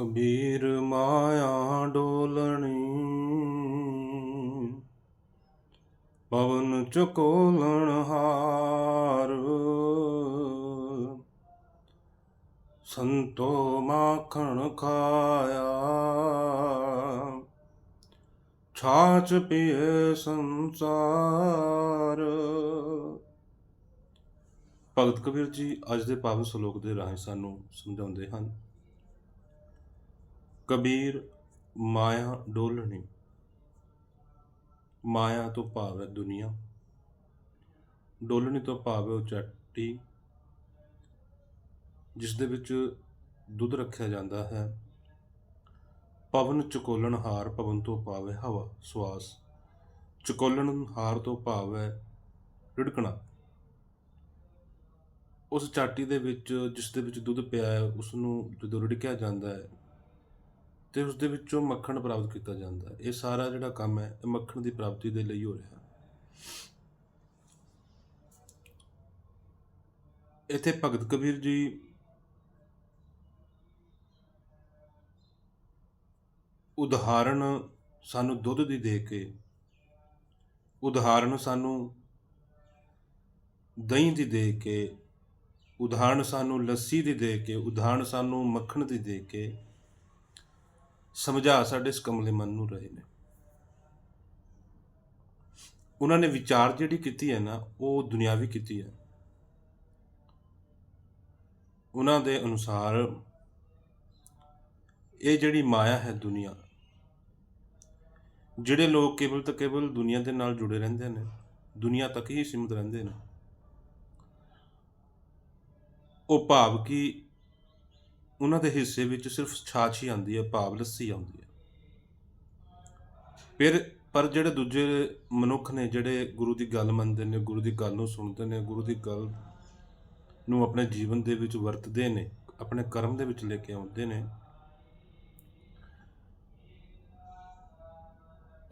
ਕਬੀਰ ਮਾਇਆ ਡੋਲਣੀ। ਪਵਨ ਚਕੋਲਣ ਹਾਰ। ਸੰਤੋ ਮਾਖਣ ਖਾਇਆ। ਛਾਛ ਪੀਏ ਸੰਸਾਰ। ਭਗਤ ਕਬੀਰ ਜੀ, ਅੱਜ ਦੇ ਪਾਵਨ ਸ਼ਲੋਕ ਦੇ ਰਾਹੀਂ ਸਾਨੂੰ ਸਮਝਾਉਂਦੇ ਹਨ ਕਬੀਰ ਮਾਇਆ ਡੋਲਣੀ। ਮਾਇਆ ਤੋਂ ਭਾਵ ਹੈ ਦੁਨੀਆ। ਡੋਲਣੀ ਤੋਂ ਭਾਵ ਹੈ ਉਚਾਟੀ ਜਿਸ ਦੇ ਵਿੱਚ ਦੁੱਧ ਰੱਖਿਆ ਜਾਂਦਾ ਹੈ। ਪਵਨ ਚਕੋਲਣ ਹਾਰ ਪਵਨ ਤੋਂ ਭਾਵ ਹੈ ਹਵਾ ਸਵਾਸ ਚਕੋਲਣ ਹਾਰ ਤੋਂ ਭਾਵ ਹੈ ਰਿੜਕਣਾ। ਉਸ ਚਾਟੀ ਦੇ ਵਿੱਚ, ਜਿਸ ਦੇ ਵਿੱਚ ਦੁੱਧ ਪਿਆ ਹੈ ਉਸ ਨੂੰ ਜਦੋਂ ਰਿੜਕਿਆ ਜਾਂਦਾ ਹੈ ਤੇ ਉਸ ਦੇ ਵਿੱਚੋਂ ਮੱਖਣ ਪ੍ਰਾਪਤ ਕੀਤਾ ਜਾਂਦਾ ਇਹ ਸਾਰਾ ਜਿਹੜਾ ਕੰਮ ਹੈ, ਇਹ ਮੱਖਣ ਦੀ ਪ੍ਰਾਪਤੀ ਦੇ ਲਈ ਹੋ ਰਿਹਾ ਇੱਥੇ ਭਗਤ ਕਬੀਰ ਜੀ ਉਦਾਹਰਣ ਸਾਨੂੰ ਦੁੱਧ ਦੀ ਦੇ ਕੇ, ਉਦਾਹਰਣ ਸਾਨੂੰ ਦਹੀਂ ਦੀ ਦੇ ਕੇ, ਉਦਾਹਰਣ ਸਾਨੂੰ ਲੱਸੀ ਦੀ ਦੇ ਕੇ, ਉਦਾਹਰਣ ਸਾਨੂੰ ਮੱਖਣ ਦੀ ਦੇ ਕੇ ਸਮਝਾ ਸਾਡੇ ਇਸ ਕਮਲੇ ਮਨ ਨੂੰ ਰਹੇ ਨੇ। ਉਹਨਾਂ ਨੇ ਵਿਚਾਰ ਜਿਹੜੀ ਕੀਤੀ ਹੈ ਨਾ, ਉਹ ਦੁਨਿਆਵੀ ਕੀਤੀ ਹੈ। ਉਹਨਾਂ ਦੇ ਅਨੁਸਾਰ ਇਹ ਜਿਹੜੀ ਮਾਇਆ ਹੈ ਦੁਨੀਆ, ਜਿਹੜੇ ਲੋਕ ਕੇਵਲ ਤੇ ਕੇਵਲ ਦੁਨੀਆ ਦੇ ਨਾਲ ਜੁੜੇ ਰਹਿੰਦੇ ਨੇ, ਦੁਨੀਆ ਤੱਕ ਹੀ ਸੀਮਿਤ ਰਹਿੰਦੇ ਨੇ, ਉਹ ਭਾਵ ਕਿ ਉਹਨਾਂ ਦੇ ਹਿੱਸੇ ਵਿੱਚ ਸਿਰਫ ਛਾਛ ਹੀ ਆਉਂਦੀ ਹੈ, ਭਾਵ ਲੱਸੀ ਆਉਂਦੀ ਹੈ। ਫਿਰ, ਪਰ ਜਿਹੜੇ ਦੂਜੇ ਮਨੁੱਖ ਨੇ, ਜਿਹੜੇ ਗੁਰੂ ਦੀ ਗੱਲ ਮੰਨਦੇ ਨੇ, ਗੁਰੂ ਦੀ ਗੱਲ ਨੂੰ ਸੁਣਦੇ ਨੇ, ਗੁਰੂ ਦੀ ਗੱਲ ਨੂੰ ਆਪਣੇ ਜੀਵਨ ਦੇ ਵਿੱਚ ਵਰਤਦੇ ਨੇ, ਆਪਣੇ ਕਰਮ ਦੇ ਵਿੱਚ ਲੈ ਕੇ ਆਉਂਦੇ ਨੇ,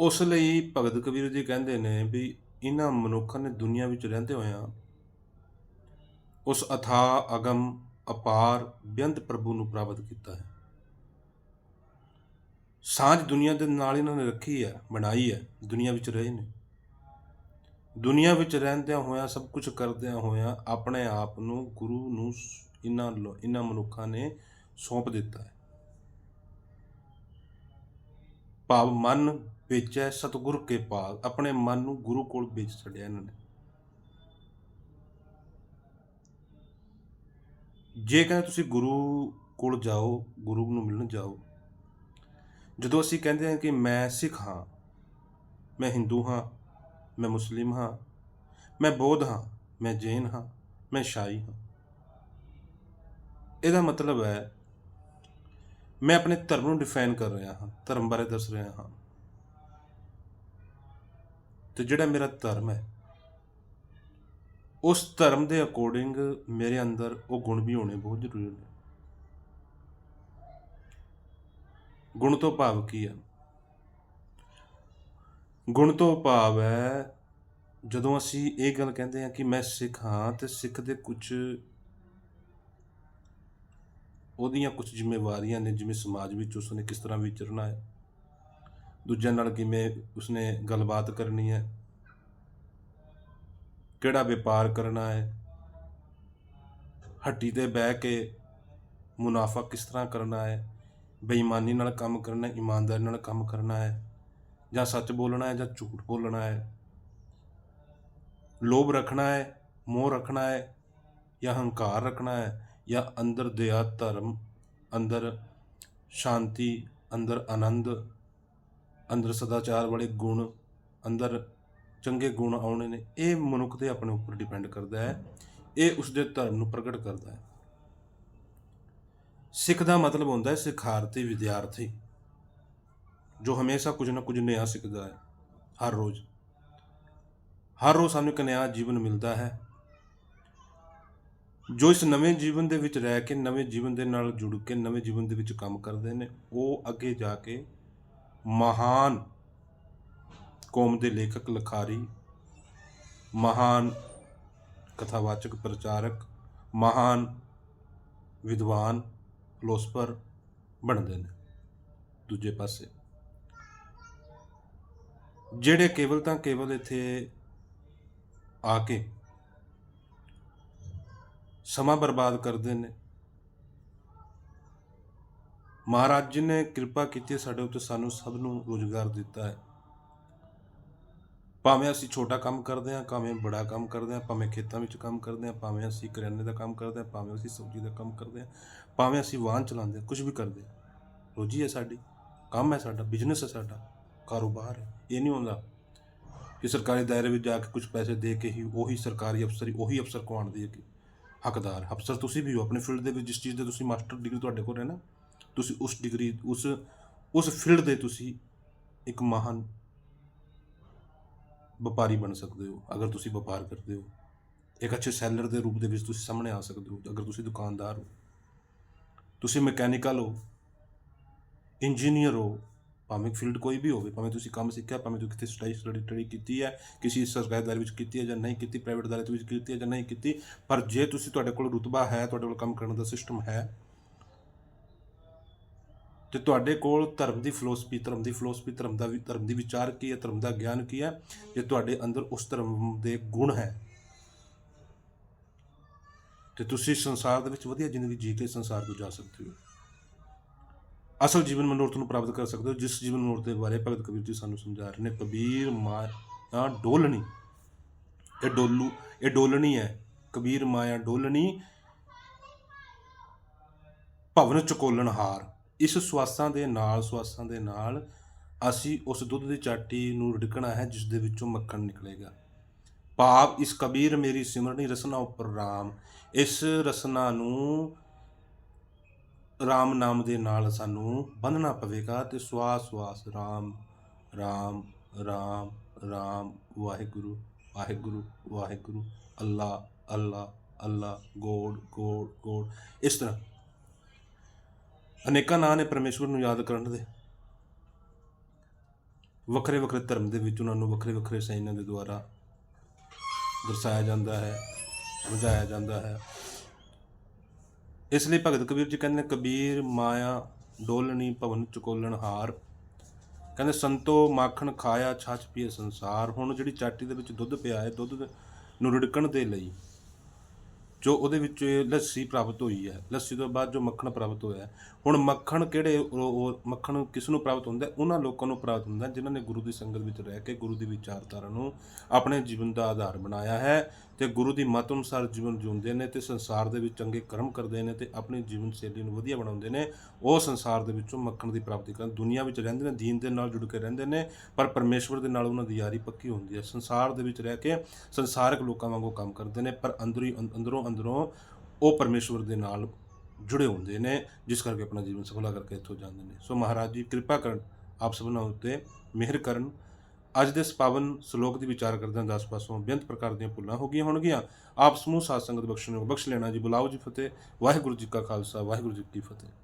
ਉਸ ਲਈ ਭਗਤ ਕਬੀਰ ਜੀ ਕਹਿੰਦੇ ਨੇ ਵੀ ਇਹਨਾਂ ਮਨੁੱਖਾਂ ਨੇ ਦੁਨੀਆ ਵਿੱਚ ਰਹਿੰਦੇ ਹੋਇਆ ਉਸ ਅਥਾ ਅਗਮ ਅਪਾਰ ਬੇਅੰਤ ਪ੍ਰਭੂ ਨੂੰ ਪ੍ਰਾਪਤ ਕੀਤਾ ਹੈ। ਸਾਂਝ ਦੁਨੀਆ ਦੇ ਨਾਲ ਇਹਨਾਂ ਨੇ ਰੱਖੀ ਹੈ, ਬਣਾਈ ਹੈ, ਦੁਨੀਆ ਵਿੱਚ ਰਹੇ ਨੇ। ਦੁਨੀਆ ਵਿੱਚ ਰਹਿੰਦਿਆਂ ਹੋਇਆਂ, ਸਭ ਕੁਝ ਕਰਦਿਆਂ ਹੋਇਆਂ ਆਪਣੇ ਆਪ ਨੂੰ ਗੁਰੂ ਨੂੰ ਇਹਨਾਂ ਇਹਨਾਂ ਮਨੁੱਖਾਂ ਨੇ ਸੌਂਪ ਦਿੱਤਾ ਹੈ। ਭਾਵ ਮਨ ਵੇਚੈ ਸਤਿਗੁਰ ਕੇ ਪਾਸ ਆਪਣੇ ਮਨ ਨੂੰ ਗੁਰੂ ਕੋਲ ਵੇਚ ਛੱਡਿਆ ਇਹਨਾਂ ਨੇ। ਜੇ ਕਹਿੰਦੇ ਤੁਸੀਂ ਗੁਰੂ ਕੋਲ ਜਾਓ, ਗੁਰੂ ਨੂੰ ਮਿਲਣ ਜਾਓ, ਜਦੋਂ ਅਸੀਂ ਕਹਿੰਦੇ ਹਾਂ ਕਿ ਮੈਂ ਸਿੱਖ ਹਾਂ, ਮੈਂ ਹਿੰਦੂ ਹਾਂ, ਮੈਂ ਮੁਸਲਿਮ ਹਾਂ, ਮੈਂ ਬੌਧ ਹਾਂ, ਮੈਂ ਜੈਨ ਹਾਂ, ਮੈਂ ਸ਼ਾਈ ਹਾਂ, ਇਹਦਾ ਮਤਲਬ ਹੈ ਮੈਂ ਆਪਣੇ ਧਰਮ ਨੂੰ ਡਿਫਾਈਨ ਕਰ ਰਿਹਾ ਹਾਂ, ਧਰਮ ਬਾਰੇ ਦੱਸ ਰਿਹਾ ਹਾਂ। ਤੇ ਜਿਹੜਾ ਮੇਰਾ ਧਰਮ ਹੈ ਉਸ ਧਰਮ ਦੇ ਅਕੋਰਡਿੰਗ ਮੇਰੇ ਅੰਦਰ ਉਹ ਗੁਣ ਵੀ ਹੋਣੇ ਬਹੁਤ ਜ਼ਰੂਰੀ ਨੇ ਗੁਣ ਤੋਂ ਭਾਵ ਕੀ ਹੈ ਗੁਣ ਤੋਂ ਭਾਵ ਹੈ ਜਦੋਂ ਅਸੀਂ ਇਹ ਗੱਲ ਕਹਿੰਦੇ ਹਾਂ ਕਿ ਮੈਂ ਸਿੱਖ ਹਾਂ ਤੇ ਸਿੱਖ ਦੇ ਕੁਝ ਉਹਦੀਆਂ ਕੁਝ ਜ਼ਿੰਮੇਵਾਰੀਆਂ ਨੇ, ਜਿਵੇਂ ਸਮਾਜ ਵਿੱਚ ਉਸਨੇ ਕਿਸ ਤਰ੍ਹਾਂ ਵਿਚਰਨਾ ਹੈ। ਦੂਜਿਆਂ ਨਾਲ ਕਿਵੇਂ ਉਸਨੇ ਗੱਲਬਾਤ ਕਰਨੀ ਹੈ। ਕਿਹੜਾ ਵਪਾਰ ਕਰਨਾ ਹੈ? ਹੱਟੀ ਤੇ ਬਹਿ ਕੇ ਮੁਨਾਫਾ ਕਿਸ ਤਰ੍ਹਾਂ ਕਰਨਾ ਹੈ? ਬੇਈਮਾਨੀ ਨਾਲ ਕੰਮ ਕਰਨਾ ਹੈ, ਇਮਾਨਦਾਰੀ ਨਾਲ ਕੰਮ ਕਰਨਾ ਹੈ ਜਾਂ ਸੱਚ ਬੋਲਣਾ ਹੈ ਜਾਂ ਝੂਠ ਬੋਲਣਾ ਹੈ? ਲੋਭ ਰੱਖਣਾ ਹੈ, ਮੋਹ ਰੱਖਣਾ ਹੈ ਜਾਂ ਹੰਕਾਰ ਰੱਖਣਾ ਹੈ ਜਾਂ ਅੰਦਰ ਦਇਆ, ਧਰਮ, ਅੰਦਰ ਸ਼ਾਂਤੀ, ਅੰਦਰ ਆਨੰਦ, ਅੰਦਰ ਸਦਾਚਾਰ ਵਾਲੇ ਗੁਣ, ਅੰਦਰ ਚੰਗੇ ਗੁਣ ਆਉਣੇ ਨੇ, ਇਹ ਮਨੁੱਖ ਦੇ ਆਪਣੇ ਉੱਪਰ ਡਿਪੈਂਡ ਕਰਦਾ ਹੈ, ਇਹ ਉਸ ਦੇ ਧਰਮ ਨੂੰ ਪ੍ਰਗਟ ਕਰਦਾ ਹੈ। ਸਿੱਖ ਦਾ ਮਤਲਬ ਹੁੰਦਾ ਹੈ ਸਿਖਾਰਤੀ ਵਿਦਿਆਰਥੀ, ਜੋ ਹਮੇਸ਼ਾ ਕੁਝ ਨਾ ਕੁਝ ਨਵਾਂ ਸਿੱਖਦਾ ਹੈ, ਹਰ ਰੋਜ਼। ਹਰ ਰੋਜ਼ ਸਾਨੂੰ ਇੱਕ ਨਵਾਂ ਜੀਵਨ ਮਿਲਦਾ ਹੈ, ਜੋ ਇਸ ਨਵੇਂ ਜੀਵਨ ਦੇ ਵਿੱਚ ਰਹਿ ਕੇ, ਨਵੇਂ ਜੀਵਨ ਦੇ ਨਾਲ ਜੁੜ ਕੇ, ਨਵੇਂ ਜੀਵਨ ਦੇ ਵਿੱਚ ਕੰਮ ਕਰਦੇ ਨੇ, ਉਹ ਅੱਗੇ ਜਾ ਕੇ ਮਹਾਨ ਕੌਮ ਦੇ ਲੇਖਕ, ਲਖਾਰੀ, ਮਹਾਨ ਕਥਾਵਾਚਕ ਪ੍ਰਚਾਰਕ, ਮਹਾਨ ਵਿਦਵਾਨ, ਫਿਲੋਸਫਰ ਬਣਦੇ ਨੇ ਦੂਜੇ ਪਾਸੇ। ਜਿਹੜੇ ਕੇਵਲ ਤਾਂ ਕੇਵਲ ਇੱਥੇ ਆ ਕੇ ਸਮਾਂ ਬਰਬਾਦ ਕਰਦੇ ਨੇ, ਮਹਾਰਾਜ ਜੀ ਨੇ ਕਿਰਪਾ ਕੀਤੀ ਸਾਡੇ ਉੱਤੇ ਸਾਨੂੰ ਸਭ ਨੂੰ ਰੋਜ਼ਗਾਰ ਦਿੱਤਾ ਹੈ। ਭਾਵੇਂ ਅਸੀਂ ਛੋਟਾ ਕੰਮ ਕਰਦੇ ਹਾਂ, ਭਾਵੇਂ ਬੜਾ ਕੰਮ ਕਰਦੇ ਹਾਂ, ਭਾਵੇਂ ਖੇਤਾਂ ਵਿੱਚ ਕੰਮ ਕਰਦੇ ਹਾਂ, ਭਾਵੇਂ ਅਸੀਂ ਕਰਿਆਨੇ ਦਾ ਕੰਮ ਕਰਦੇ ਹਾਂ, ਭਾਵੇਂ ਅਸੀਂ ਸਬਜ਼ੀ ਦਾ ਕੰਮ ਕਰਦੇ ਹਾਂ, ਭਾਵੇਂ ਅਸੀਂ ਵਾਹਨ ਚਲਾਉਂਦੇ ਹਾਂ ਕੁਝ ਵੀ ਕਰਦੇ ਹਾਂ, ਰੋਜੀ ਹੈ ਸਾਡੀ, ਕੰਮ ਹੈ ਸਾਡਾ ਬਿਜ਼ਨਸ ਹੈ ਸਾਡਾ, ਕਾਰੋਬਾਰ ਹੈ, ਇਹ ਨਹੀਂ ਹੁੰਦਾ ਕਿ ਸਰਕਾਰੀ ਦਾਇਰੇ ਵਿੱਚ ਜਾ ਕੇ ਕੁਝ ਪੈਸੇ ਦੇ ਕੇ ਹੀ ਉਹੀ ਸਰਕਾਰੀ ਅਫਸਰ ਹੀ ਉਹੀ ਅਫਸਰ ਕਮਾਉਣ ਦੇ ਹੈ ਹੱਕਦਾਰ ਅਫਸਰ ਤੁਸੀਂ ਵੀ ਹੋ, ਆਪਣੇ ਫੀਲਡ ਦੇ ਵਿੱਚ ਜਿਸ ਚੀਜ਼ ਦੇ ਤੁਸੀਂ ਮਾਸਟਰ ਡਿਗਰੀ ਤੁਹਾਡੇ ਕੋਲ ਹੈ ਨਾ, ਤੁਸੀਂ ਉਸ ਡਿਗਰੀ ਉਸ ਉਸ ਫੀਲਡ ਦੇ ਤੁਸੀਂ ਇੱਕ ਮਹਾਨ ਵਪਾਰੀ ਬਣ ਸਕਦੇ ਹੋ, ਅਗਰ ਤੁਸੀਂ ਵਪਾਰ ਕਰਦੇ ਹੋ। ਇੱਕ ਅੱਛੇ ਸੈਲਰ ਦੇ ਰੂਪ ਦੇ ਵਿੱਚ ਤੁਸੀਂ ਸਾਹਮਣੇ ਆ ਸਕਦੇ ਹੋ, ਅਗਰ ਤੁਸੀਂ ਦੁਕਾਨਦਾਰ ਹੋ। ਤੁਸੀਂ ਮਕੈਨੀਕਲ ਹੋ, ਇੰਜੀਨੀਅਰ ਹੋ, ਭਾਵੇਂ ਫੀਲਡ ਕੋਈ ਵੀ ਹੋਵੇ, ਭਾਵੇਂ ਤੁਸੀਂ ਕੰਮ ਸਿੱਖਿਆ, ਭਾਵੇਂ ਤੁਸੀਂ ਕਿਤੇ ਸਟੱਡੀ ਸਟੱਡੀ ਸਟੱਡੀ ਕੀਤੀ ਹੈ, ਕਿਸੇ ਸਰਕਾਰੀ ਦਾਇਰੇ ਵਿੱਚ ਕੀਤੀ ਹੈ ਜਾਂ ਨਹੀਂ ਕੀਤੀ ਪ੍ਰਾਈਵੇਟ ਦਾਇਰੇ ਵਿੱਚ ਕੀਤੀ ਹੈ ਜਾਂ ਨਹੀਂ ਕੀਤੀ, ਪਰ ਜੇ ਤੁਸੀਂ ਤੁਹਾਡੇ ਕੋਲ ਰੁਤਬਾ ਹੈ, ਤੁਹਾਡੇ ਕੋਲ ਕੰਮ ਕਰਨ ਦਾ ਸਿਸਟਮ ਹੈ ਤੇ ਤੁਹਾਡੇ ਕੋਲ ਧਰਮ ਦੀ ਫਿਲਾਸਫੀ ਧਰਮ ਦੀ ਫਿਲਾਸਫੀ ਧਰਮ ਦਾ ਵੀ ਧਰਮ ਦੀ ਵਿਚਾਰ ਕੀ ਹੈ, ਧਰਮ ਦਾ ਗਿਆਨ ਕੀ ਹੈ, ਜੇ ਤੁਹਾਡੇ ਅੰਦਰ ਉਸ ਧਰਮ ਦੇ ਗੁਣ ਹੈ। ਤੇ ਤੁਸੀਂ ਸੰਸਾਰ ਦੇ ਵਿੱਚ ਵਧੀਆ ਜ਼ਿੰਦਗੀ ਜੀ ਕੇ ਸੰਸਾਰ ਤੋਂ ਜਾ ਸਕਦੇ ਹੋ। ਅਸਲ ਜੀਵਨ ਮਨੋਰਥ ਨੂੰ ਪ੍ਰਾਪਤ ਕਰ ਸਕਦੇ ਹੋ, ਜਿਸ ਜੀਵਨ ਮਨੋਰਥ ਦੇ ਬਾਰੇ ਭਗਤ ਕਬੀਰ ਜੀ ਸਾਨੂੰ ਸਮਝਾ ਰਹੇ ਨੇ, ਕਬੀਰ ਮਾਇਆ ਡੋਲਣੀ। ਇਹ ਡੋਲੂ, ਇਹ ਡੋਲਣੀ ਹੈ। ਕਬੀਰ ਮਾਇਆ ਡੋਲਣੀ, ਭਵਨ ਚਕੋਲਣ ਹਾਰ ਇਸ ਸਵਾਸਾਂ ਦੇ ਨਾਲ, ਸਵਾਸਾਂ ਦੇ ਨਾਲ ਅਸੀਂ ਉਸ ਦੁੱਧ ਦੀ ਚਾਟੀ ਨੂੰ ਰਿੜਕਣਾ ਹੈ, ਜਿਸ ਦੇ ਵਿੱਚੋਂ ਮੱਖਣ ਨਿਕਲੇਗਾ। ਭਾਵ ਇਸ ਕਬੀਰ ਮੇਰੀ ਸਿਮਰਨੀ ਰਸਨਾ ਉੱਪਰ ਰਾਮ। ਇਸ ਰਸਨਾ ਨੂੰ ਰਾਮ ਨਾਮ ਦੇ ਨਾਲ ਸਾਨੂੰ ਬੰਨਣਾ ਪਵੇਗਾ ਤੇ ਸਵਾਸ ਸਵਾਸ, Ram Ram Ram Ram, Waheguru Waheguru Waheguru, Allah Allah Allah, God God God. ਇਸ ਤਰ੍ਹਾਂ ਅਨੇਕਾਂ ਨਾਂ ਨੇ ਪਰਮੇਸ਼ਵਰ ਨੂੰ ਯਾਦ ਕਰਨ ਦੇ। ਵੱਖਰੇ ਵੱਖਰੇ ਧਰਮ ਦੇ ਵਿੱਚ ਉਹਨਾਂ ਨੂੰ ਵੱਖਰੇ ਵੱਖਰੇ ਸਾਈਨਾਂ ਦੇ ਦੁਆਰਾ ਦਰਸਾਇਆ ਜਾਂਦਾ ਹੈ, ਸਮਝਾਇਆ ਜਾਂਦਾ ਹੈ। ਇਸ ਲਈ ਭਗਤ ਕਬੀਰ ਜੀ ਕਹਿੰਦੇ ਨੇ, ਕਬੀਰ, ਮਾਇਆ, ਡੋਲਣੀ, ਭਵਨ ਚਕੋਲਣ, ਹਾਰ। ਕਹਿੰਦੇ, ਸੰਤੋ ਮਾਖਣ ਖਾਇਆ, ਛਾਛ ਪੀਏ ਸੰਸਾਰ। ਹੁਣ ਜਿਹੜੀ ਚਾਟੀ ਦੇ ਵਿੱਚ ਦੁੱਧ ਪਿਆ ਹੈ, ਦੁੱਧ ਨੂੰ ਰਿੜਕਣ ਦੇ ਲਈ ਜੋ ਉਹਦੇ ਵਿੱਚ ਲੱਸੀ ਪ੍ਰਾਪਤ ਹੋਈ ਹੈ, ਲੱਸੀ ਤੋਂ ਬਾਅਦ ਜੋ ਮੱਖਣ ਪ੍ਰਾਪਤ ਹੋਇਆ ਹੈ। ਹੁਣ ਮੱਖਣ ਕਿਹੜੇ ਉਹ ਮੱਖਣ ਕਿਸ ਨੂੰ ਪ੍ਰਾਪਤ ਹੁੰਦਾ ਉਹਨਾਂ ਲੋਕਾਂ ਨੂੰ ਪ੍ਰਾਪਤ ਹੁੰਦਾ ਜਿਨ੍ਹਾਂ ਨੇ ਗੁਰੂ ਦੀ ਸੰਗਤ ਵਿੱਚ ਰਹਿ ਕੇ ਗੁਰੂ ਦੀ ਵਿਚਾਰਧਾਰਾ ਨੂੰ ਆਪਣੇ ਜੀਵਨ ਦਾ ਆਧਾਰ ਬਣਾਇਆ ਹੈ ਤੇ ਗੁਰੂ ਦੀ ਮਤ ਅਨੁਸਾਰ ਜੀਵਨ ਜਿਉਂਦੇ ਨੇ ਤੇ ਸੰਸਾਰ ਦੇ ਵਿੱਚ ਚੰਗੇ ਕਰਮ ਕਰਦੇ ਨੇ ਤੇ ਆਪਣੀ ਜੀਵਨ ਸ਼ੈਲੀ ਨੂੰ ਵਧੀਆ ਬਣਾਉਂਦੇ ਨੇ, ਉਹ ਸੰਸਾਰ ਦੇ ਵਿੱਚੋਂ ਮੱਖਣ ਦੀ ਪ੍ਰਾਪਤੀ ਕਰਨ, ਦੁਨੀਆ ਵਿੱਚ ਰਹਿੰਦੇ ਨੇ, ਦੀਨ ਦੇ ਨਾਲ ਜੁੜ ਕੇ ਰਹਿੰਦੇ ਨੇ, ਪਰ ਪਰਮੇਸ਼ਵਰ ਦੇ ਨਾਲ ਉਹਨਾਂ ਦੀ ਯਾਰੀ ਪੱਕੀ ਹੁੰਦੀ ਹੈ। ਸੰਸਾਰ ਦੇ ਵਿੱਚ ਰਹਿ ਕੇ ਸੰਸਾਰਕ ਲੋਕਾਂ ਵਾਂਗੂ ਕੰਮ ਕਰਦੇ ਨੇ, ਪਰ ਅੰਦਰੀ ਅੰਦਰੋਂ ਅੰਦਰੋਂ ਉਹ ਪਰਮੇਸ਼ਵਰ ਦੇ ਨਾਲ ਜੁੜੇ ਹੁੰਦੇ ਨੇ, ਜਿਸ ਕਰਕੇ ਆਪਣਾ ਜੀਵਨ ਸਫਲਾ ਕਰਕੇ ਇੱਥੋਂ ਜਾਂਦੇ ਨੇ। ਸੋ ਮਹਾਰਾਜ ਜੀ, ਕਿਰਪਾ ਕਰਨ ਆਪ ਸਭਨਾਂ ਉੱਤੇ ਮਿਹਰ ਕਰਨ ਅੱਜ ਦੇ ਇਸ ਪਾਵਨ ਸ਼ਲੋਕ ਦੀ ਵਿਚਾਰ ਕਰਦਿਆਂ ਦਸ ਪਾਸੋਂ ਬੇਅੰਤ ਪ੍ਰਕਾਰ ਦੀਆਂ ਭੁੱਲਾਂ ਹੋ ਗਈਆਂ ਹੋਣਗੀਆਂ। ਆਪ ਸਮੂਹ ਸਾਧ ਸੰਗਤ ਬਖਸ਼ਣ ਬਖਸ਼ ਲੈਣਾ ਜੀ। ਬੁਲਾਓ ਜੀ ਫਤਿਹ। ਵਾਹਿਗੁਰੂ ਜੀ ਕਾ ਖਾਲਸਾ, ਵਾਹਿਗੁਰੂ ਜੀ ਕੀ ਫਤਿਹ।